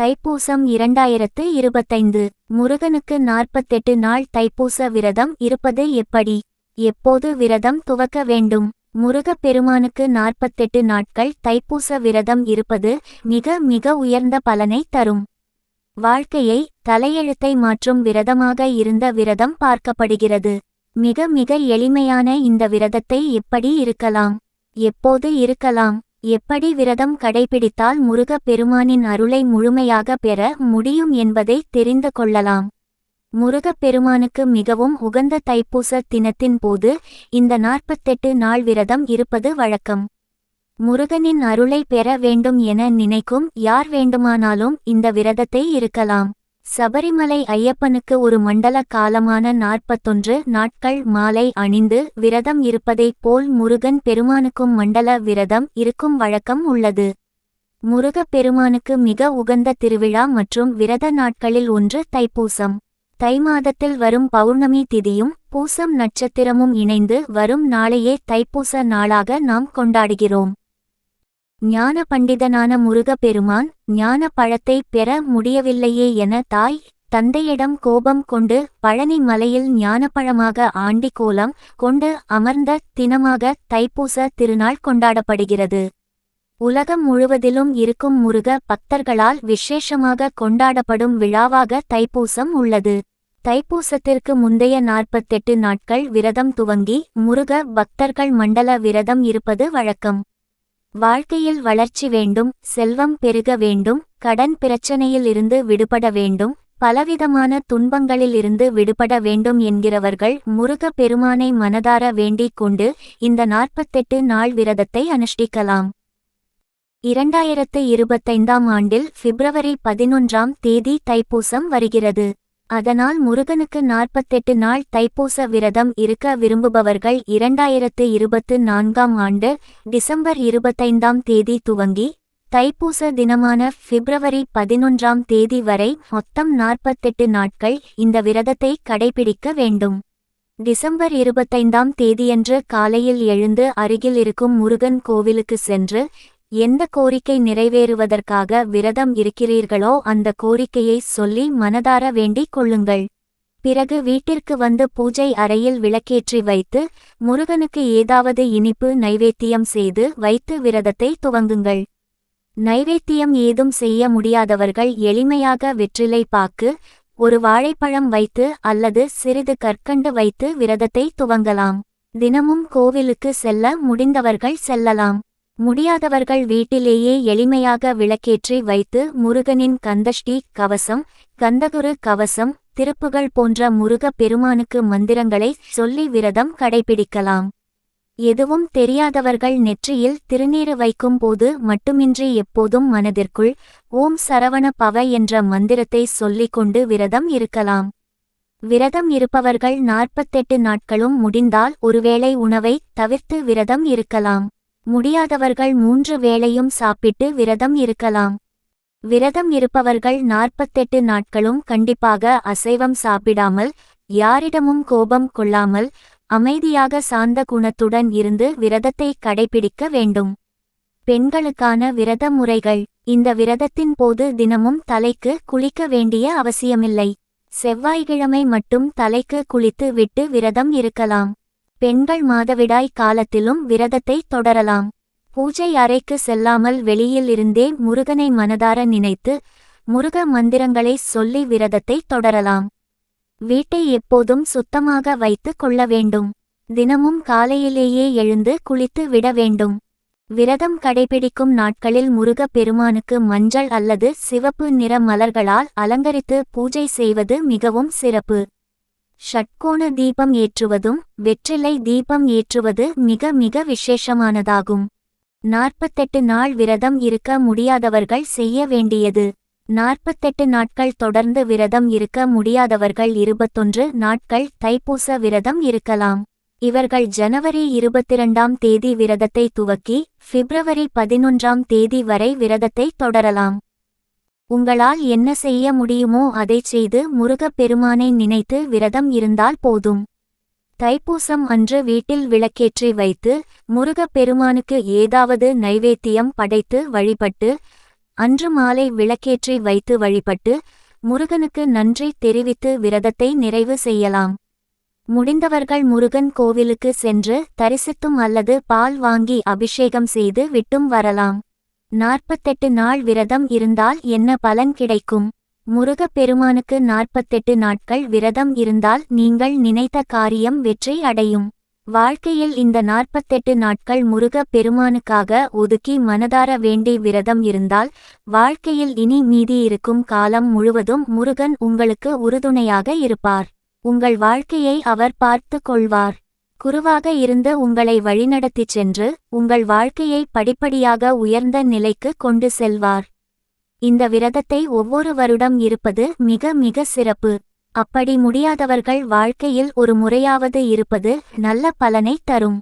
தைப்பூசம் இரண்டாயிரத்து இருபத்தைந்து. முருகனுக்கு நாற்பத்தெட்டு நாள் தைப்பூச விரதம் இருப்பது எப்படி? எப்போது விரதம் துவக்க வேண்டும்? முருகப் பெருமானுக்கு நாற்பத்தெட்டு நாட்கள் தைப்பூச விரதம் இருப்பது மிக மிக உயர்ந்த பலனை தரும். வாழ்க்கையை தலையெழுத்தை மாற்றும் விரதமாக இருந்த விரதம் பார்க்கப்படுகிறது. மிக மிக எளிமையான இந்த விரதத்தை எப்படி இருக்கலாம்? எப்போது இருக்கலாம்? எப்படி விரதம் கடைபிடித்தால் முருகப் பெருமானின் அருளை முழுமையாக பெற முடியும் என்பதை தெரிந்து கொள்ளலாம். முருகப் பெருமானுக்கு மிகவும் உகந்த தைப்பூச தினத்தின் போது இந்த நாற்பத்தெட்டு நாள் விரதம் இருப்பது வழக்கம். முருகனின் அருளை பெற வேண்டும் என நினைக்கும் யார் வேண்டுமானாலும் இந்த விரதத்தை இருக்கலாம். சபரிமலை ஐயப்பனுக்கு ஒரு மண்டல காலமான நாற்பத்தொன்று நாட்கள் மாலை அணிந்து விரதம் இருப்பதைப் போல் முருகன் பெருமானுக்கும் மண்டல விரதம் இருக்கும் வழக்கம் உள்ளது. முருகப் பெருமானுக்கு மிக உகந்த திருவிழா மற்றும் விரத நாட்களில் ஒன்று தைப்பூசம். தை மாதத்தில் வரும் பௌர்ணமி திதியும் பூசம் நட்சத்திரமும் இணைந்து வரும் நாளையே தைப்பூச நாளாக நாம் கொண்டாடுகிறோம். ஞான பண்டிதனான முருகப் பெருமான் ஞான பழத்தை பெற முடியவில்லையே என தாய் தந்தையிடம் கோபம் கொண்டு பழனி மலையில் ஞானப்பழமாக ஆண்டி கோலம் கொண்டு அமர்ந்த தினமாக தைப்பூச திருநாள் கொண்டாடப்படுகிறது. உலகம் முழுவதிலும் இருக்கும் முருக பக்தர்களால் விசேஷமாக கொண்டாடப்படும் விழாவாக தைப்பூசம் உள்ளது. தைப்பூசத்திற்கு முந்தைய நாற்பத்தெட்டு நாட்கள் விரதம் துவங்கி முருக பக்தர்கள் மண்டல விரதம் இருப்பது வழக்கம். வாழ்க்கையில் வளர்ச்சி வேண்டும் செல்வம் பெருக வேண்டும் கடன் பிரச்சனையில் இருந்து விடுபட வேண்டும் பலவிதமான துன்பங்களில் இருந்து விடுபட வேண்டும் என்கிறவர்கள் முருக பெருமானை மனதார வேண்டிக் கொண்டு இந்த நாற்பத்தெட்டு நாள் விரதத்தை அனுஷ்டிக்கலாம். இரண்டாயிரத்து இருபத்தைந்தாம் ஆண்டில் பிப்ரவரி பதினொன்றாம் தேதி தைப்பூசம் வருகிறது. அதனால் முருகனுக்கு நாற்பத்தெட்டு நாள் தைப்பூச விரதம் இருக்க விரும்புபவர்கள் இரண்டாயிரத்து இருபத்து நான்காம் ஆண்டு டிசம்பர் இருபத்தைந்தாம் தேதி துவங்கி தைப்பூச தினமான பிப்ரவரி பதினொன்றாம் தேதி வரை மொத்தம் நாற்பத்தெட்டு நாட்கள் இந்த விரதத்தை கடைபிடிக்க வேண்டும். டிசம்பர் இருபத்தைந்தாம் தேதியன்று காலையில் எழுந்து அருகில் இருக்கும் முருகன் கோவிலுக்கு சென்று எந்த கோரிக்கை நிறைவேறுவதற்காக விரதம் இருக்கிறீர்களோ அந்த கோரிக்கையை சொல்லி மனதார வேண்டிக் கொள்ளுங்கள். பிறகு வீட்டிற்கு வந்து பூஜை அறையில் விளக்கேற்றி வைத்து முருகனுக்கு ஏதாவது இனிப்பு நைவேத்தியம் செய்து வைத்து விரதத்தை துவங்குங்கள். நைவேத்தியம் ஏதும் செய்ய முடியாதவர்கள் எளிமையாக வெற்றிலை பாக்கு ஒரு வாழைப்பழம் வைத்து அல்லது சிறிது கற்கண்டு வைத்து விரதத்தை துவங்கலாம். தினமும் கோவிலுக்கு செல்ல முடிந்தவர்கள் செல்லலாம். முடியாதவர்கள் வீட்டிலேயே எளிமையாக விளக்கேற்றி வைத்து முருகனின் கந்தஷ்டி கவசம் கந்தகுரு கவசம் திருப்புகள் போன்ற முருக பெருமானுக்கு மந்திரங்களை சொல்லி விரதம் கடைபிடிக்கலாம். எதுவும் தெரியாதவர்கள் நெற்றியில் திருநீறு வைக்கும் போது மட்டுமின்றி எப்போதும் மனதிற்குள் ஓம் சரவண பவ என்ற மந்திரத்தை சொல்லிக் கொண்டு விரதம் இருக்கலாம். விரதம் இருப்பவர்கள் நாற்பத்தெட்டு நாட்களும் முடிந்தால் ஒருவேளை உணவை தவிர்த்து விரதம் இருக்கலாம். முடியாதவர்கள் மூன்று வேளையும் சாப்பிட்டு விரதம் இருக்கலாம். விரதம் இருப்பவர்கள் நாற்பத்தெட்டு நாட்களும் கண்டிப்பாக அசைவம் சாப்பிடாமல் யாரிடமும் கோபம் கொள்ளாமல் அமைதியாக சாந்த குணத்துடன் இருந்து விரதத்தை கடைபிடிக்க வேண்டும். பெண்களுக்கான விரத முறைகள். இந்த விரதத்தின் போது தினமும் தலைக்கு குளிக்க வேண்டிய அவசியமில்லை. செவ்வாய்க்கிழமை மட்டும் தலைக்கு குளித்து விட்டு விரதம் இருக்கலாம். பெண்கள் மாதவிடாய் காலத்திலும் விரதத்தை தொடரலாம். பூஜை அறைக்கு செல்லாமல் வெளியில் இருந்தே முருகனை மனதார நினைத்து முருக மந்திரங்களை சொல்லி விரதத்தை தொடரலாம். வீட்டை எப்போதும் சுத்தமாக வைத்து கொள்ள வேண்டும். தினமும் காலையிலேயே எழுந்து குளித்து விட வேண்டும். விரதம் கடைபிடிக்கும் நாட்களில் முருகப் பெருமானுக்கு மஞ்சள் அல்லது சிவப்பு நிற மலர்களால் அலங்கரித்து பூஜை செய்வது மிகவும் சிறப்பு. ஷட்கோண தீபம் ஏற்றுவதும் வெற்றிலை தீபம் ஏற்றுவது மிக மிக விசேஷமானதாகும். நாற்பத்தெட்டு நாள் விரதம் இருக்க முடியாதவர்கள் செய்ய வேண்டியது. நாற்பத்தெட்டு நாட்கள் தொடர்ந்து விரதம் இருக்க முடியாதவர்கள் இருபத்தொன்று நாட்கள் தைப்பூச விரதம் இருக்கலாம். இவர்கள் ஜனவரி இருபத்திரண்டாம் தேதி விரதத்தை துவக்கி பிப்ரவரி பதினொன்றாம் தேதி வரை விரதத்தை தொடரலாம். உங்களால் என்ன செய்ய முடியுமோ அதைச் செய்து முருகப் பெருமானை நினைத்து விரதம் இருந்தால் போதும். தைப்பூசம் அன்று வீட்டில் விளக்கேற்றி வைத்து முருகப் பெருமானுக்கு ஏதாவது நைவேத்தியம் படைத்து வழிபட்டு அன்று மாலை விளக்கேற்றி வைத்து வழிபட்டு முருகனுக்கு நன்றி தெரிவித்து விரதத்தை நிறைவு செய்யலாம். முடிந்தவர்கள் முருகன் கோவிலுக்கு சென்று தரிசித்தும் அல்லது பால் வாங்கி அபிஷேகம் செய்து விட்டும் வரலாம். நாற்பத்தெட்டு நாள் விரதம் இருந்தால் என்ன பலன் கிடைக்கும்? முருகப் பெருமானுக்கு நாற்பத்தெட்டு நாட்கள் விரதம் இருந்தால் நீங்கள் நினைத்த காரியம் வெற்றி அடையும். வாழ்க்கையில் இந்த நாற்பத்தெட்டு நாட்கள் முருகப் பெருமானுக்காக ஒதுக்கி மனதார வேண்டி விரதம் இருந்தால் வாழ்க்கையில் இனி மீதி இருக்கும் காலம் முழுவதும் முருகன் உங்களுக்கு உறுதுணையாக இருப்பார். உங்கள் வாழ்க்கையை அவர் பார்த்து கொள்வார். குருவாக இருந்த உங்களை வழிநடத்திச் சென்று உங்கள் வாழ்க்கையை படிப்படியாக உயர்ந்த நிலைக்கு கொண்டு செல்வார். இந்த விரதத்தை ஒவ்வொரு வருடம் இருப்பது மிக மிக சிறப்பு. அப்படி முடியாதவர்கள் வாழ்க்கையில் ஒரு முறையாவது இருப்பது நல்ல பலனை தரும்.